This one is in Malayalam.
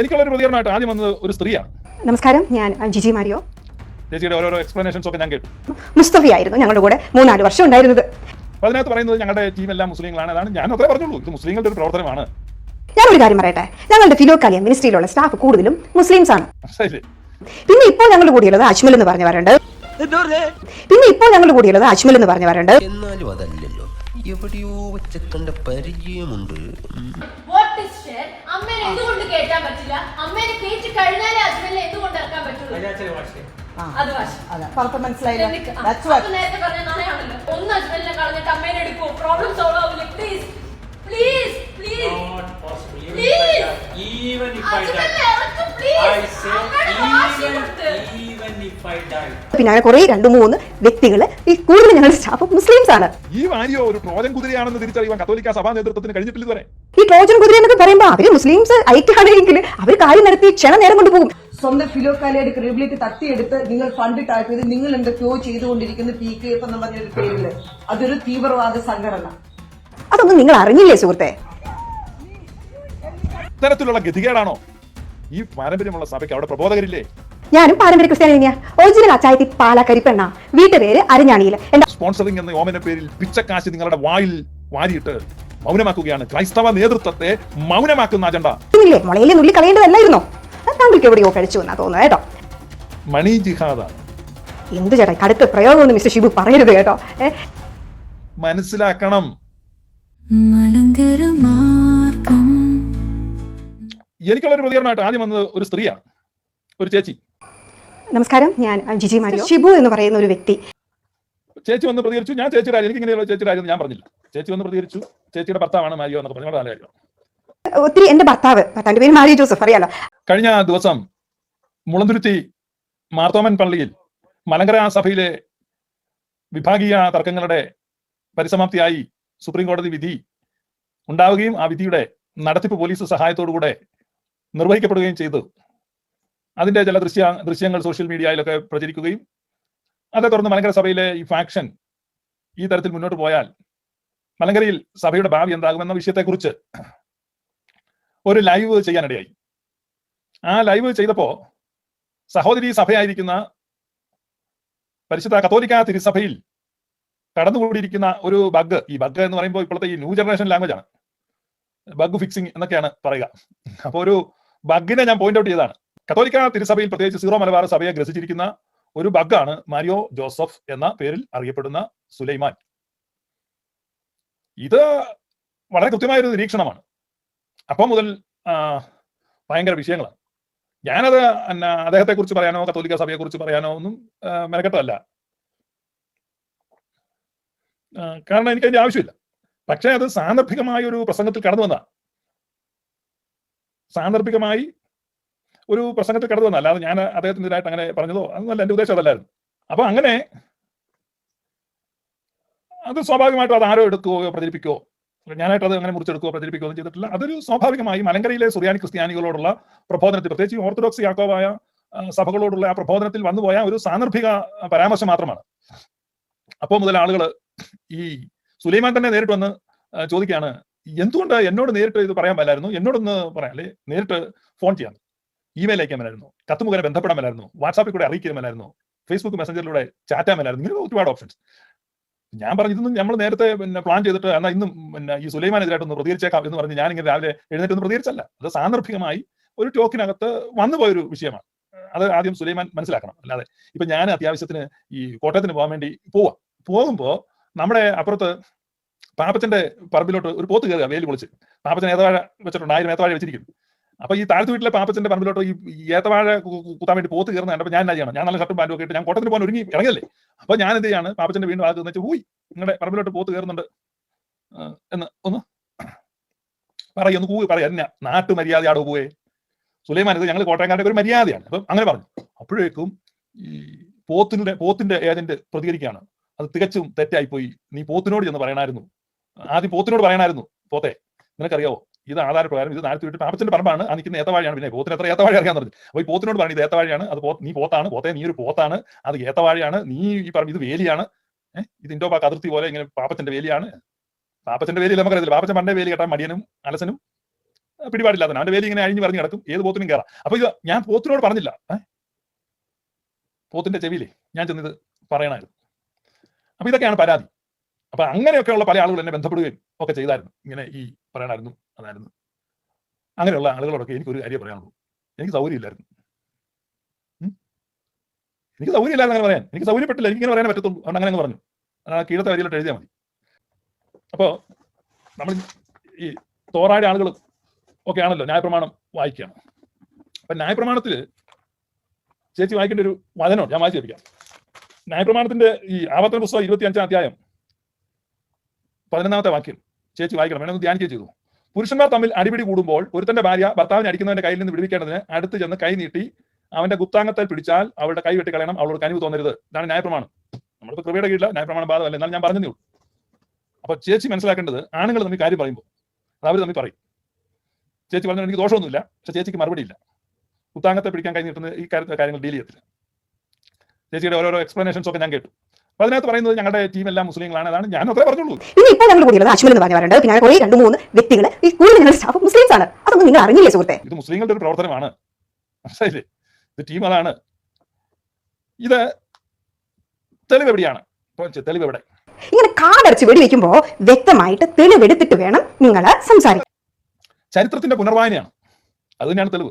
എനിക്കുള്ള ഒരു പ്രതികരണമായിട്ട് ആദ്യം വന്നത് ഒരു സ്ത്രീയാണ്. നമസ്കാരം ഞാൻ ജിജി മാരിയോ. ചേച്ചിയുടെ ഓരോരോ എക്സ്പ്ലനേഷൻസ് ഒക്കെ ഞാൻ കേട്ടു. മുസ്തഫി ആയിരുന്നു ഞങ്ങളുടെ കൂടെ മൂന്നാൽ വർഷം ഉണ്ടായിരുന്നത്. അപ്പൊ അതിനകത്ത് പറയുന്നത് ഞങ്ങളുടെ ടീം എല്ലാം മുസ്ലിങ്ങളാണ്. അതാണ് ഞാൻ അത്രേ പറഞ്ഞുള്ളൂ. ഇത് മുസ്ലിങ്ങളുടെ ഒരു പ്രവർത്തനമാണ്. ഞാനൊരു കാര്യം പറയട്ടെ? ഞങ്ങളുടെ ഫിലോക്കാലിയ മിനിസ്ട്രിയിലുള്ള സ്റ്റാഫ് കൂടുതലും മുസ്ലിംസ് ആണ്. പിന്നെ ഇപ്പോൾ ഞങ്ങളുടെ കൂടിയുള്ളത് അജ്മൽ എന്ന് പറഞ്ഞവരുണ്ട്. പിന്നെ ഇപ്പോൾ ഞങ്ങളുടെ കൂടിയുള്ളത് അജ്മൽ എന്ന് പറഞ്ഞവരുണ്ട്. എന്നാലും അതല്ലല്ലോ. എവിടെയോ വെച്ച് കണ്ട പരിചയമുണ്ട് ഇസ് ഷെയർ അമ്മേനെ എന്തുകൊണ്ട് പിന്നെ അങ്ങനെ കുറേ രണ്ട് മൂന്ന് വ്യക്തികൾ ഈ കൂടുതൽ ഞങ്ങളുടെ സ്റ്റാഫ് മുസ്ലിംസ് ആണ് ഈ വാരിയോ ഒരു ട്രോജൻ കുതിരയാണെന്ന് തിരിച്ചറിയാൻ കത്തോലിക്ക സഭാ നേതൃത്വത്തിന് കഴിഞ്ഞിട്ടില്ല ഇതുവരെ. ഈ ട്രോജൻ കുതിര എന്നൊക്കെ പറയുമ്പോൾ അവർ മുസ്ലിംസ് ഐക്യാണെങ്കിൽ അവർ കാര്യം നടത്തി ക്ഷണ നേരം കൊണ്ട് പോകും. സ്വന്തം ഫിലോക്കാലിയുടെ ക്രെഡിബിലിറ്റി തട്ടിയെടുത്ത് നിങ്ങൾ ഫണ്ട് ടാപ്പ് ചെയ്ത് നിങ്ങൾ ക്യൂ ചെയ്തുകൊണ്ടിരിക്കുന്ന പി കെ എഫ് എന്ന് പറഞ്ഞൊരു പേരിൽ. അതൊരു തീവ്രവാദ സംഘടന. അതൊന്നും നിങ്ങൾ അറിഞ്ഞില്ലേ സുഹൃത്തെ? ഇത്തരത്തിലുള്ള ഗതികേടാണോ? ഈ പാരമ്പര്യമുള്ള സഭയ്ക്ക് അവിടെ പ്രബോധകരില്ലേ? ഞാനും പാരമ്പര്യ ക്രിസ്ത്യാനി ഒറിജിനൽ അച്ചായത്തി പാലക്കരിപ്പെണ്ണ വീട്ടുപേര് അരഞ്ഞാണിയിൽ എന്റെ സ്പോൺസറിംഗ് എന്ന ഓമന പേരിൽ പിച്ചക്കാശ് നിങ്ങളുടെ വായിൽ വാരിയിട്ട് മൗനമാക്കുകയാണ്. ക്രൈസ്തവ നേതൃത്വത്തെ മൗനമാക്കുന്ന അജണ്ട. ഇല്ലേ മുളയിലെ നുള്ളി കളയേണ്ടതല്ലായിരുന്നോ? താങ്കൾക്ക് എവിടെയോ കഴിച്ചു എന്നാ തോന്നുന്നത് കേട്ടോ. മണി ജിഹാദാണ് എന്ത് ചേട്ടാ കടുത്ത പ്രയോഗമൊന്നും മിസ്റ്റർ ഷിബു പറയരുത് കേട്ടോ. മനസ്സിലാക്കണം. എനിക്കുള്ള ഒരു പ്രതികരണമായിട്ട് ആദ്യം വന്നത് ഒരു സ്ത്രീയാണ്. ഒരു ചേച്ചി. നമസ്കാരം. ഞാൻ ജിജി മാരിയോ. ഷിബു എന്ന് പറയുന്ന ഒരു വ്യക്തി. ചേച്ചി വന്ന് പ്രതികരിച്ചു. ഞാൻ ചേച്ചി രാജ് എനിക്ക് ഇങ്ങനെയുള്ള ചേച്ചി രാജ്യം ഞാൻ പറഞ്ഞില്ല. ചേച്ചി വന്ന് പ്രതികരിച്ചു. ചേച്ചിയുടെ ഭർത്താവാണ് മാരിയോ എന്നൊക്കെ പറഞ്ഞു നല്ല കാര്യം. ഒത്തിരി എന്റെ ഭർത്താവ് ഭർത്താവിന്റെ പേര് മാരി ജോസഫ് അറിയാലോ? കഴിഞ്ഞ ദിവസം മുളന്തുരുത്തി മാർത്തോമൻ പള്ളിയിൽ മലങ്കര സഭയിലെ വിഭാഗീയ തർക്കങ്ങളുടെ പരിസമാപ്തിയായി സുപ്രീം കോടതി വിധി ഉണ്ടാവുകയും ആ വിധിയുടെ നടത്തിപ്പ് പോലീസ് സഹായത്തോടുകൂടെ നിർവഹിക്കപ്പെടുകയും ചെയ്തു. അതിന്റെ ചില ദൃശ്യ ദൃശ്യങ്ങൾ സോഷ്യൽ മീഡിയയിലൊക്കെ പ്രചരിക്കുകയും അതേ തുടർന്ന് മലങ്കര സഭയിലെ ഈ ഫാക്ഷൻ ഈ തരത്തിൽ മുന്നോട്ട് പോയാൽ മലങ്കരയിൽ സഭയുടെ ഭാവി എന്താകുമെന്ന വിഷയത്തെക്കുറിച്ച് ഒരു ലൈവ് ചെയ്യാനിടയായി. ആ ലൈവ് ചെയ്തപ്പോ സഹോദരി സഭയായിരിക്കുന്ന പരിശുദ്ധ കത്തോലിക്ക തിരുസഭയിൽ കടന്നുകൂടിയിരിക്കുന്ന ഒരു ബഗ് ഈ ബഗ് എന്ന് പറയുമ്പോൾ ഇപ്പോഴത്തെ ഈ ന്യൂ ജനറേഷൻ ലാംഗ്വേജ് ആണ്. ബഗ് ഫിക്സിംഗ് എന്നൊക്കെയാണ് പറയുക. അപ്പോൾ ഒരു ബഗിനെ ഞാൻ പോയിന്റ് ഔട്ട് ചെയ്തതാണ്. കത്തോലിക്ക തിരുസഭയിൽ പ്രത്യേകിച്ച് സീറോ മലബാർ സഭയെ ഗ്രസിച്ചിരിക്കുന്ന ഒരു ബഗ്ഗാണ് മാരിയോ ജോസഫ് എന്ന പേരിൽ അറിയപ്പെടുന്ന സുലൈമാൻ. ഇത് വളരെ കൃത്യമായ ഒരു നിരീക്ഷണമാണ്. അപ്പം മുതൽ ഭയങ്കര വിഷയങ്ങളാണ്. ഞാനത് അദ്ദേഹത്തെ കുറിച്ച് പറയാനോ കത്തോലിക്ക സഭയെ കുറിച്ച് പറയാനോ ഒന്നും മെനക്കെട്ടതല്ല. കാരണം എനിക്ക് അതിന്റെ ആവശ്യമില്ല. പക്ഷേ അത് സാന്ദർഭികമായ ഒരു പ്രസംഗത്തിൽ കടന്നു വന്നതാണ്. സാന്ദർഭികമായി ഒരു പ്രസംഗത്തിൽ കടന്നു വന്ന. അല്ലാതെ ഞാൻ അദ്ദേഹത്തിനെതിരായിട്ട് അങ്ങനെ പറഞ്ഞതോ? അതൊന്നല്ല എന്റെ ഉദ്ദേശം അതല്ലായിരുന്നു. അപ്പൊ അങ്ങനെ അത് സ്വാഭാവികമായിട്ടും അത് ആരോ എടുക്കുകയോ പ്രചരിപ്പിക്കുകയോ ഞാനായിട്ട് അത് അങ്ങനെ മുറിച്ചെടുക്കുകയോ പ്രചരിപ്പിക്കുകയോ ഒന്നും ചെയ്തിട്ടില്ല. അതൊരു സ്വാഭാവികമായി മലങ്കരയിലെ സുറിയാനി ക്രിസ്ത്യാനികളോടുള്ള പ്രബോധനത്തിൽ പ്രത്യേകിച്ച് ഓർത്തഡോക്സ് യാക്കോവായ സഭകളോടുള്ള ആ പ്രബോധനത്തിൽ വന്നുപോയ ഒരു സാന്ദർഭിക പരാമർശം മാത്രമാണ്. അപ്പോൾ മുതൽ ആളുകൾ ഈ സുലൈമാൻ തന്നെ നേരിട്ട് വന്ന് ചോദിക്കുകയാണ് എന്തുകൊണ്ട് എന്നോട് നേരിട്ട് ഇത് പറയാൻ പറ്റായിരുന്നു എന്നോടൊന്ന് പറയാം. അല്ലേ നേരിട്ട് ഫോൺ ചെയ്യാം ഇമെയിൽ അയക്കാൻ മേലായിരുന്നു കത്ത് മുഖേന ബന്ധപ്പെടാൻ മേലായിരുന്നു വാട്സാപ്പിൽ കൂടെ അറിയിക്കാൻ മേലായിരുന്നു ഫേസ്ബുക്ക് മെസ്സഞ്ചറിലൂടെ ചാറ്റാൻ മേലായിരുന്നു ഇങ്ങനെ ഒരുപാട് ഓപ്ഷൻസ് ഞാൻ പറഞ്ഞു ഇതൊന്നും നമ്മൾ നേരത്തെ പിന്നെ പ്ലാൻ ചെയ്തിട്ട് എന്നാൽ ഇന്നും പിന്നെ ഈ സുലൈമാനെതിരായിട്ടൊന്ന് പ്രതികരിച്ചേക്കാം എന്ന് പറഞ്ഞ് ഞാൻ ഇങ്ങനെ രാവിലെ എഴുന്നേറ്റൊന്നും പ്രതികരിച്ചല്ല. അത് സാന്ദർഭികമായി ഒരു ടോക്കിനകത്ത് വന്നുപോയൊരു വിഷയമാണ്. അത് ആദ്യം സുലൈമാൻ മനസ്സിലാക്കണം. അല്ലാതെ ഇപ്പൊ ഞാൻ അത്യാവശ്യത്തിന് ഈ കോട്ടയത്തിന് പോകാൻ വേണ്ടി പോവാം. പോകുമ്പോൾ നമ്മുടെ അപ്പുറത്ത് പാപ്പച്ചന്റെ പറമ്പിലോട്ട് ഒരു പോത്ത് കയറുക വേലി പൊളിച്ച് പാപ്പച്ചൻ ഏത്തവാഴ വെച്ചിട്ടുണ്ട് ആയിരം ഏത്തവാഴ വെച്ചിരിക്കുന്നു. അപ്പൊ ഈ താഴത്ത് വീട്ടിലെ പാപ്പച്ചന്റെ പറമ്പിലോട്ട് ഈ ഏത്തവാഴ കുത്താൻ വേണ്ടി പോത്ത് കയറുന്ന കണ്ടപ്പോൾ ഞാൻ എന്നാ ചെയ്യണം? ഞാൻ നല്ല ഷർട്ടും പാന്റും ഒക്കെ ഇട്ട് ഞാൻ കോട്ടത്തിന് പോകാൻ ഒരുങ്ങി ഇറങ്ങല്ലേ? അപ്പൊ ഞാൻ എന്ത് ചെയ്യാണ്? പാപ്പച്ചന്റെ വീണ്ടും ആദ്യം വെച്ച് പോയി നിങ്ങളുടെ പറമ്പിലോട്ട് പോത്ത് കയറുന്നുണ്ട്. എന്ന് ഒന്ന് പറയും ഒന്ന് കൂവി പറയാം. എന്നാ നാട്ടു മര്യാദയാടോ പോവേ സുലൈമാൻ ഇത് ഞങ്ങൾ കോട്ടയംകാരുടെ ഒരു മര്യാദയാണ്. അപ്പം അങ്ങനെ പറഞ്ഞു. അപ്പോഴേക്കും ഈ പോത്തിന്റെ പോത്തിന്റെ ഏജന്റ് പ്രതികരിക്കുകയാണ്. അത് തികച്ചും തെറ്റായി പോയി നീ പോത്തിനോട് ചെന്ന് പറയണായിരുന്നു. ആദ്യം പോത്തിനോട് പറയണായിരുന്നു. പോത്തെ നിനക്കറിയാവോ? ഇത് ആധാരപ്രകാരം ഇത് നാളെ തീട്ട് പാപത്തിന്റെ പറമ്പാണ്. ആ നിൽക്കുന്ന ഏത്തവാഴയാണ്. പിന്നെ പോത്തിന് എത്ര ഏത്തവാഴ അറിയാൻ പറഞ്ഞു. അപ്പൊ ഈ പോത്തിനോട് പറഞ്ഞു ഇത് ഏത്തവാഴയാണ്. അത് പോ- നീ പോത്താണ്. പോത്തെ നീ ഒരു പോത്താണ്. അത് ഏത്തവാഴയാണ്. നീ ഈ പറഞ്ഞു ഇത് വേലിയാണ്. ഇത് ഇൻഡോ പാക്ക് അതിർത്തി പോലെ ഇങ്ങനെ പാപ്പത്തിന്റെ വേലിയാണ്. പാപ്പത്തിന്റെ വേലി നമുക്കറിയത്തില്ല. പാപ്പച്ചൻ പണ്ടേ വേലി കെട്ടാൻ മടിയനും അലസനും പിടിപാടില്ലാത്ത അവന്റെ വേലി ഇങ്ങനെ അഴിഞ്ഞു പറഞ്ഞു കിടക്കും. ഏത് പോത്തിനും കയറാം അപ്പൊ ഇത് ഞാൻ പോത്തിനോട് പറഞ്ഞില്ല. പോത്തിന്റെ ചെവിയിലേ ഞാൻ ചെന്നിത് പറയണമായിരുന്നു അപ്പൊ ഇതൊക്കെയാണ് പരാതി. അപ്പൊ അങ്ങനെയൊക്കെയുള്ള പല ആളുകൾ എന്നെ ബന്ധപ്പെടുകയും ഒക്കെ ചെയ്തായിരുന്നു. ഇങ്ങനെ ഈ പറയണമായിരുന്നു അതായിരുന്നു അങ്ങനെയുള്ള ആളുകളോടൊക്കെ എനിക്കൊരു കാര്യം പറയാനുള്ളൂ. എനിക്ക് സൗകര്യമില്ലായിരുന്നു. എനിക്ക് സൗകര്യമില്ലായിരുന്നു അങ്ങനെ പറയാൻ. എനിക്ക് സൗകര്യപ്പെട്ടില്ല. എനിക്ക് ഇങ്ങനെ പറയാൻ പറ്റത്തുള്ളൂ. അതുകൊണ്ട് അങ്ങനെ അങ്ങ് പറഞ്ഞു ആ കീഴത്തെ വരിയിലോട്ട് എഴുതിയാൽ മതി. അപ്പോ നമ്മൾ ഈ തോറായുടെ ആളുകൾ ഒക്കെ ആണല്ലോ ന്യായപ്രമാണം വായിക്കുകയാണ്. അപ്പൊ ന്യായപ്രമാണത്തിൽ ചേച്ചി വായിക്കേണ്ട ഒരു വചനമുണ്ട്. ഞാൻ വായിച്ചു കേൾപ്പിക്കാം. ന്യായപ്രമാണത്തിന്റെ ഈ ആവർത്തന പുസ്തകം ഇരുപത്തി അഞ്ചാം അധ്യായം പതിനൊന്നാമത്തെ വാക്യം. ചേച്ചി വായിക്കണം. വേണമെന്ന് ധ്യാനിക്കുകയും ചെയ്തു. പുരുഷന്മാർ തമ്മിൽ അടിപിടി കൂടുമ്പോൾ ഒരുത്തന്റെ ഭാര്യ ഭർത്താവിനെ അടിക്കുന്നവന്റെ കയ്യിൽ നിന്ന് വിടുവിക്കേണ്ടതിന് അടുത്ത് ചെന്ന് കൈ നീട്ടി അവന്റെ ഗുപ്താംഗത്തിൽ പിടിച്ചാൽ അവളുടെ കൈ വെട്ടി വെട്ടിക്കളയണം അവളോട് കനിവ് തോന്നരുത്. ഇതാണ് ന്യായപ്രമാണം. നമ്മളിപ്പോ കൃപയുടെ കീഴില ന്യായപ്രമാണം ബാധമല്ല എന്നാൽ ഞാൻ പറഞ്ഞതേ ഉള്ളൂ. അപ്പൊ ചേച്ചി മനസ്സിലാക്കേണ്ടത് ആണുങ്ങൾ തമ്മിൽ കാര്യം പറയുമ്പോൾ അത് അവർ തമ്മിൽ പറയും. ചേച്ചി പറഞ്ഞു എനിക്ക് ദോഷമൊന്നുമില്ല പക്ഷെ ചേച്ചിക്ക് മറുപടി ഇല്ല. കുത്താങ്കത്തെ പിടിക്കാൻ കൈ നീട്ടുന്ന ഈ കാര്യ- കാര്യങ്ങൾ ഡീൽ ചെയ്യത്തില്ല. ചേച്ചിയുടെ ഓരോരോ എക്സ്പ്ലനേഷൻസ് ഒക്കെ ഞാൻ കേട്ടു. അപ്പൊ അതിനകത്ത് പറയുന്നത് ഞങ്ങളുടെ ടീം എല്ലാം മുസ്ലിങ്ങളാണ് അതാണ് ഞാൻ അത്രേ പറഞ്ഞുള്ളൂ. ഇനി ഇപ്പോൾ നമ്മൾ കൂടിയുള്ളത് അശ്വിൻ എന്ന് പറഞ്ഞവരുണ്ട്. പിന്നെ കുറേ രണ്ട് മൂന്ന് വ്യക്തികൾ ഈ കൂടുതൽ നിങ്ങളുടെ സ്റ്റാഫ് മുസ്ലിംസ് ആണ്. അതൊന്നും നിങ്ങൾ അറിഞ്ഞില്ലേ സുഹൃത്തെ? ഇത് മുസ്ലിങ്ങളുടെ ഒരു പ്രവർത്തനമാണ്. മനസ്സിലായില്ലേ? ഇത് ടീം അതാണ്. ഇത് തെളിവ് എവിടെയാണ് തെളിവ് എവിടെ ഇങ്ങനെ കാടടച്ച് വെടിവെക്കുമ്പോൾ വ്യക്തമായിട്ട് തെളിവെടുത്തിട്ട് വേണം നിങ്ങൾ സംസാരിക്കാൻ. ചരിത്രത്തിന്റെ പുനർവായനയാണ്. അത് തന്നെയാണ് തെളിവ്.